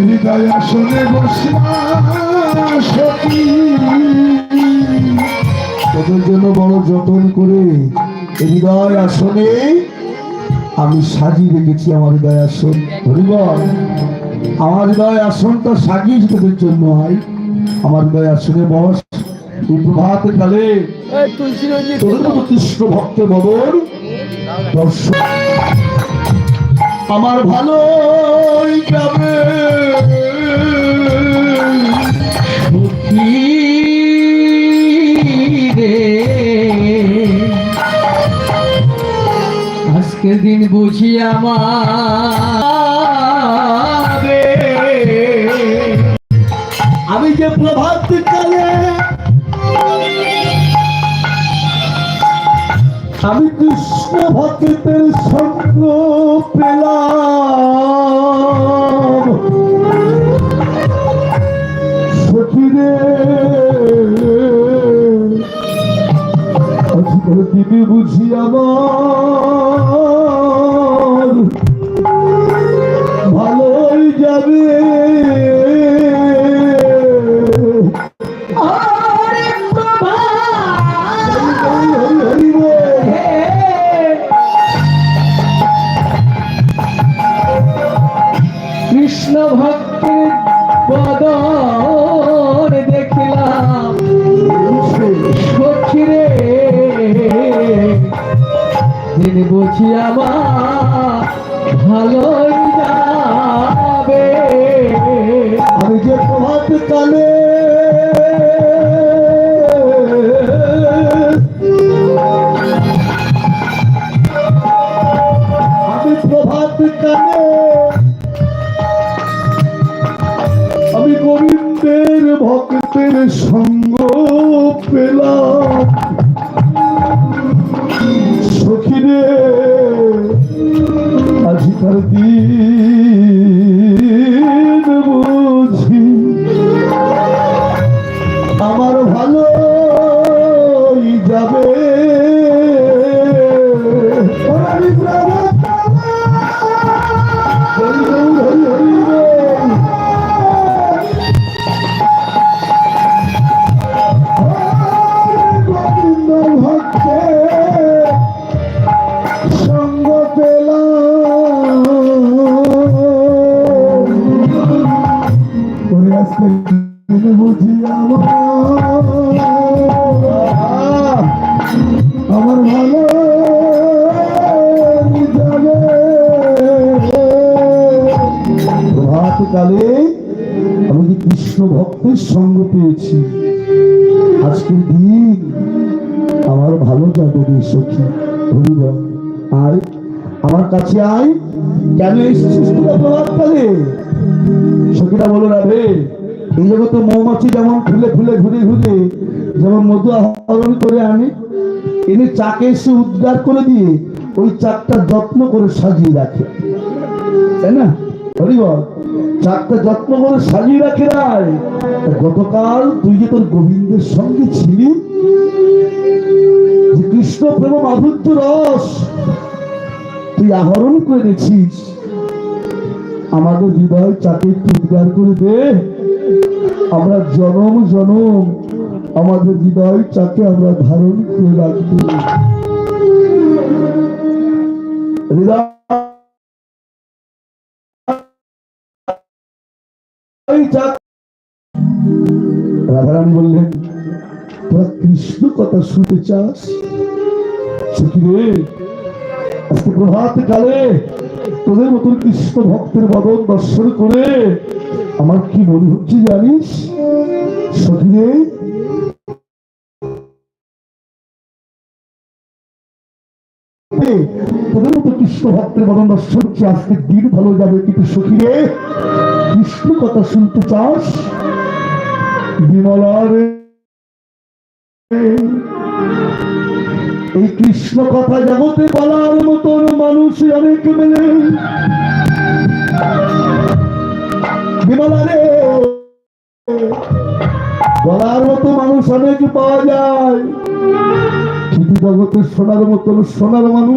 হৃদয় আসনে তোদের জন্য বড় যতন করে হৃদয় আসনে আমি সাজিয়ে রেখেছি আমার হৃদয় আসন। হরিবল আমার হৃদয় আসনটা সাজিয়েছি তোদের জন্য আই আমার হৃদয় আসনে বস। প্রভাত কালে কৃষ্ণ ভক্ত বদর দর্শন আমার ভালো বুঝি আমি যে প্রভাত কালে আমি কৃষ্ণ ভক্তের সঙ্গ পেলাম। কৃষ্ণ ভক্তি বদন দেখলাম। সখিরে দিন বুঝি আমার ভালোই যাবে আমি যে তোমার সঙ্গ পেলাম। কালে আমি যে কৃষ্ণ ভক্তের সঙ্গ পেয়েছি, আজকের দিন আমার ভালো যাবে রে সখী হরিব আয় আমার কাছে আয়, কেন এসেছিস তোরা প্রভাত কালে সখীরা বলো রাধে এই জগতে মৌমাছি যেমন ফুলে ফুলে ঘুরে ঘুরে, যেমন মধু আহরণ করে আনে, এনে চাকে এসে উদ্গার করে দিয়ে ওই চাকটা যত্ন করে সাজিয়ে রাখে। তাই না? হরিবল চাকটা যত্ন করে সাজিয়ে রাখে গতকাল তুই যে তোর গোবিন্দের সঙ্গে ছিলি কৃষ্ণ প্রেম মাধুর্য রস তুই আহরণ করে দেখছিস আমাদের হৃদয় চাকে একটু উদ্গার করে দে। আমরা জনম জনম আমাদের হৃদয় চাকে আমরা ধারণ করে রাখব। হৃদয় রাধারানী বললেন তোরা কৃষ্ণ কথা শুনতে চাস? আজকে প্রভাত কালে তোদের মতন কৃষ্ণ ভক্তের বদন দর্শন করে আমার কি মনে হচ্ছে জানিস? সখী রে? এ, তোদের মতো কৃষ্ণ ভক্তের বদন দর্শন হচ্ছে আজকে দিন ভালো যাবে কিন্তু সখী রে কৃষ্ণ কথা শুনতে চাস? বিমলা রে এই কৃষ্ণ কথা জগতে বলার মতন মানুষ অনেক মেলে। রে বলার মতো মানুষ অনেক পাওয়া যায়। জগতে সোনার মতন সোনার মানুষ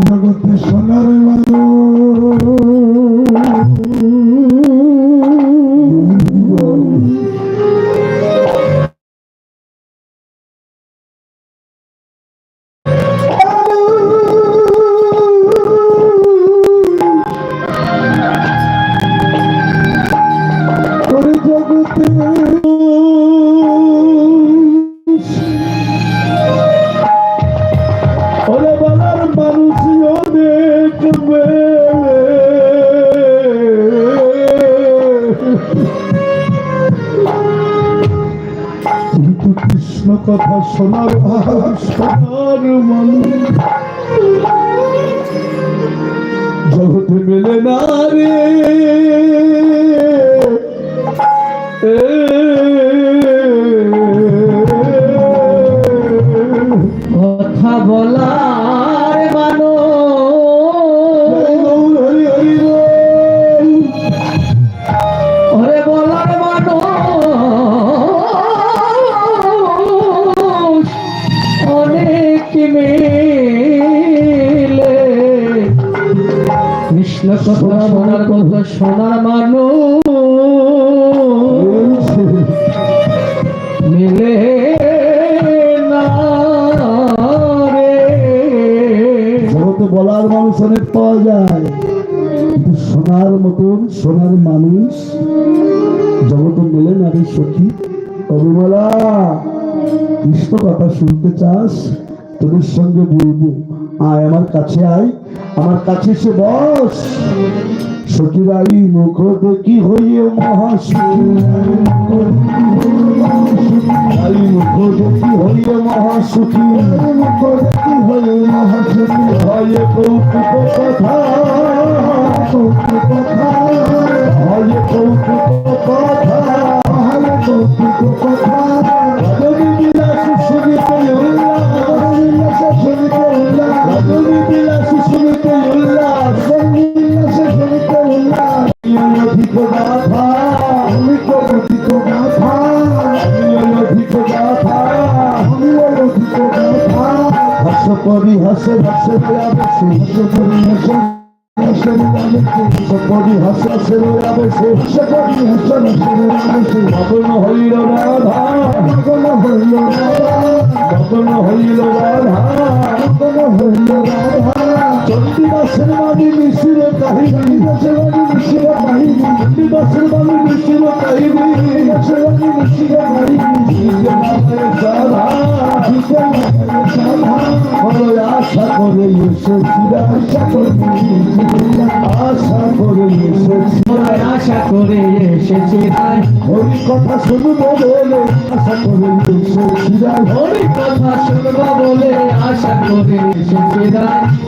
জগতে সোনার জগতে সোনার শোনার মানুষ। জগতে মেলে না রে। কথা বলার পাওয়া যায়। সোনার মতন, সোনার মানুষ। জগতে মেলে না রে সখী। অবিমলা কৃষ্ণ কথা শুনতে চাস? তোদের সঙ্গে বলব। আয় আমার কাছে আয়। আমার কাছে এসে বস। সখীরাই মুখ দেখি হইয়ে মহাসুখী দেখি মহাসুখী। মুখ দেখি মহাসুখী হয় কৌতুক কথা কৌতুক কথা হয় কৌতুক কথা। হর্ষ আবেশে করি হর্ষ হর্ষ আবেশে হর্ষ করি হর্ষ হর্ষ আবেশে মগন হইল রাধা মগন হইল রাধা মগন হইল রাধা মগন হইল রাধা। চন্ডিদাসের বাড়ি মিশ্র কাহিনী দাসের বাড়ি মিশ্র কাহিনী চন্ডিদাসের বাড়ি মিশ্র কাহিনী দাসের বাড়ি মিশ্র কাহিনী সাধা সাধা। বড় আশা করে এসেছি আশা করে আশা করে এসেছি। আশা করে এসেছি হরি কথা শুনব বলে আশা করে এসেছি হরি কথা শুনব বলে আশা করে এসেছি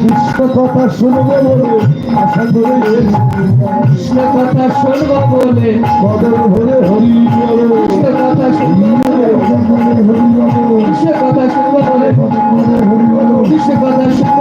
কৃষ্ণ কথা শুনব বলে আশা করে কৃষ্ণ কথা শুনব বলে বদল হরে হরি কৃষ্ণ কথা শুনব বলে। কৃষ্ণ কথা শুনব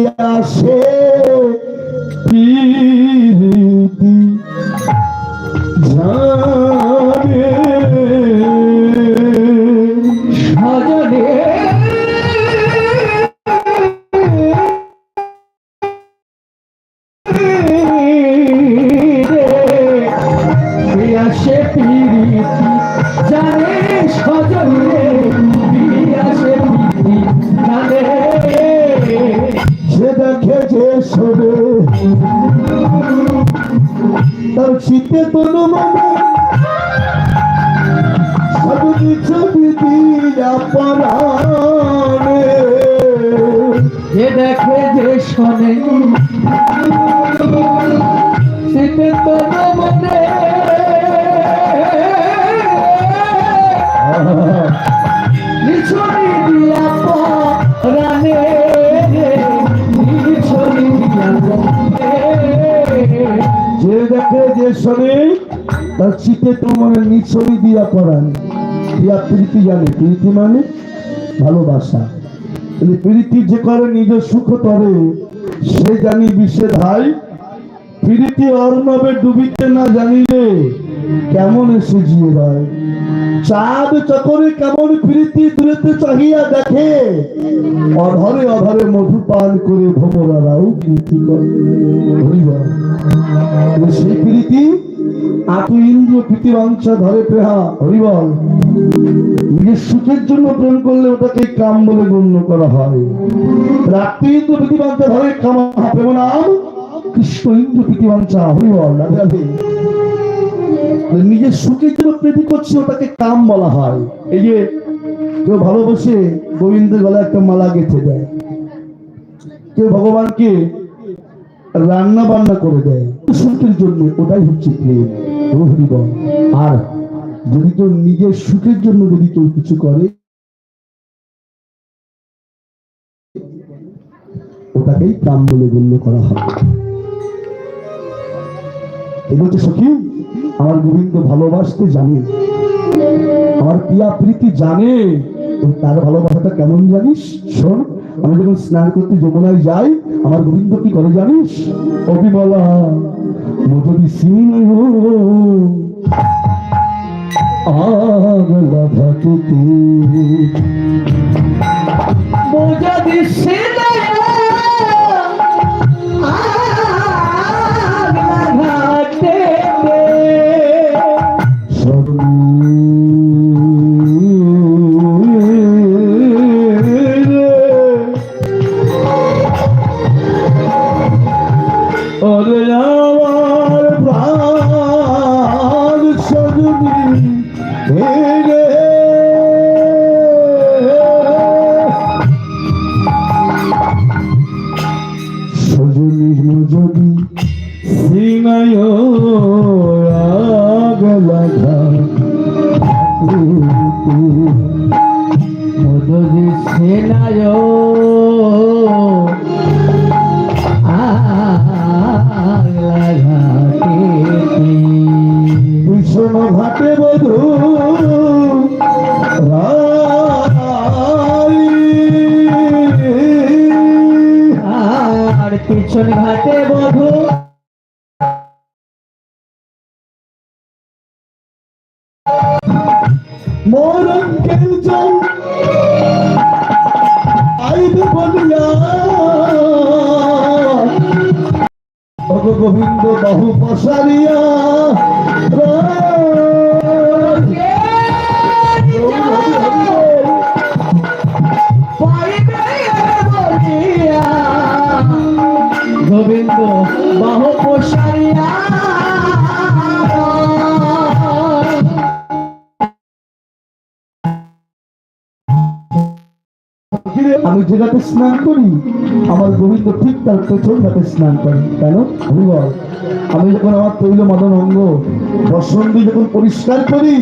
আমার পিয়াসে তার শীতে তনু মানে সব কিছু দিদিরা পরাণে। যে দেখে যে শোনে শীতে তো শীতে তোমার নিছড়ি দিয়া করান। দিয়া প্রীতি জানে। প্রীতি মানে ভালোবাসা। প্রীতি যে করে নিজ সুখ তরে, সে জানি বিষে ধাই। প্রীতি অর্ণবে ডুবিতে না জানিলে কেমন এসে জিয়ে রয়? চাঁদ চকরে কেমন প্রীতি দূরেতে চাহিয়া দেখে, অধরে অধরে মধু পান করে ভোমরারাও প্রীতি করে। সেই প্রীতি আতু ইন্দ্র প্রীতি বাঞ্ছা ধরে প্রেহা, হরিবল, নিজের সুখের জন্য প্রেম করলে ওটাকে কাম বলে গণ্য করা হয়। রাত্রি ইন্দ্র প্রীতি বাঞ্ছা ধরে কামা, প্রেম নাম, কৃষ্ণ ইন্দ্র প্রীতি বাঞ্ছা হরিবল, রাধে নিজের সুখের জন্য প্রীতি করছে, ওটাকে কাম বলা হয়। এই যে কেউ ভালোবাসে গোবিন্দের গলায় একটা মালা গেঁথে দেয়। কেউ ভগবানকে রান্না বান্না করে দেয়। সুখের জন্য ওটাই হচ্ছে প্রেম। ও আর যদি কেউ নিজের সুখের জন্য যদি কেউ কিছু করে, ওটাকেই কাম বলে গণ্য করা হয়। এই বলছে সখী, আমার গোবিন্দ ভালোবাসতে জানে, আমার প্রিয়া প্রীতি জানে, তার ভালোবাসাটা কেমন জানিস? শোন, আমি যখন স্নান করতে যমুনায় যাই আমার গোবিন্দ কি করে জানিস অবিমলা মধুরি সিংহ। আগলা ভাটিতে। মজা দিচ্ছে না? ঘাটে বধু মোরঙ্গের জল আইবে বলিয়া। ভগ গোবিন্দ বাহু পসারিয়া গোবিন্দ বাহ আমি যে ঘাটে স্নান করি, আমার গোবিন্দ ঠিক তার পেছন ঘাটে স্নান করে। কেন? আমি বল। আমি যখন আমার তৈল মদন অঙ্গ বসন দিয়ে যখন পরিষ্কার করি,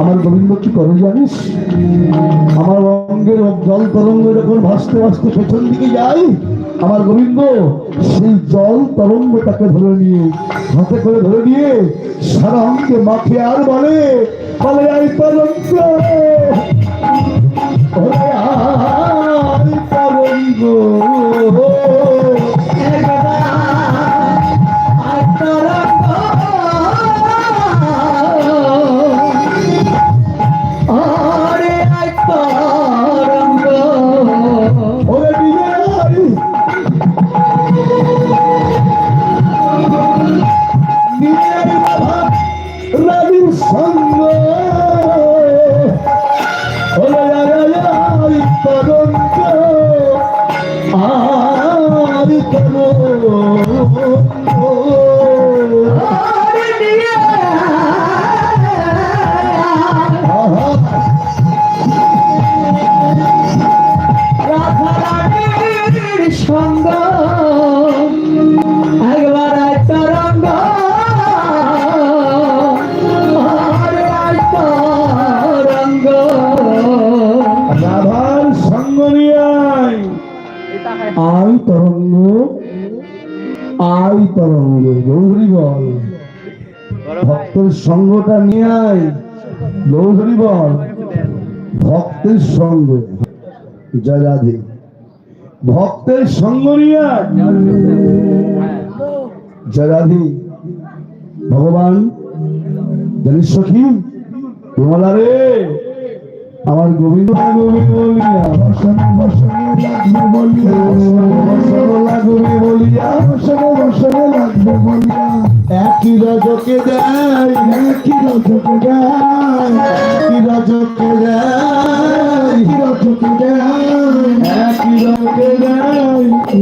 আমার গোবিন্দ কি করে জানিস? আমার অঙ্গের জল তরঙ্গ যখন ভাসতে ভাসতে পেছন দিকে যাই আমার গোবিন্দ সেই জল তরঙ্গটাকে ধরে নিয়ে, হাতে করে ধরে নিয়ে সারা অঙ্গে মাখে আর বলে বলে আই তরঙ্গ! তরঙ্গ সঙ্গটা নিয়ে আয়। বল। ভক্তের সঙ্গ। জয় রাধে। ভক্তের সঙ্গ নিয়ে জয় রাধে। ভগবান, জানিস সখী আমার গোবিন্দ গোবিন্দ বলিয়া। বসনে লাগবে বলিয়া। লাগবে বলিয়া। একই রাজকে দেয়, একই রাজকে দেয়, একই রজকে দেয়, একই রজকে দেয়, একই রাজকে দেয়।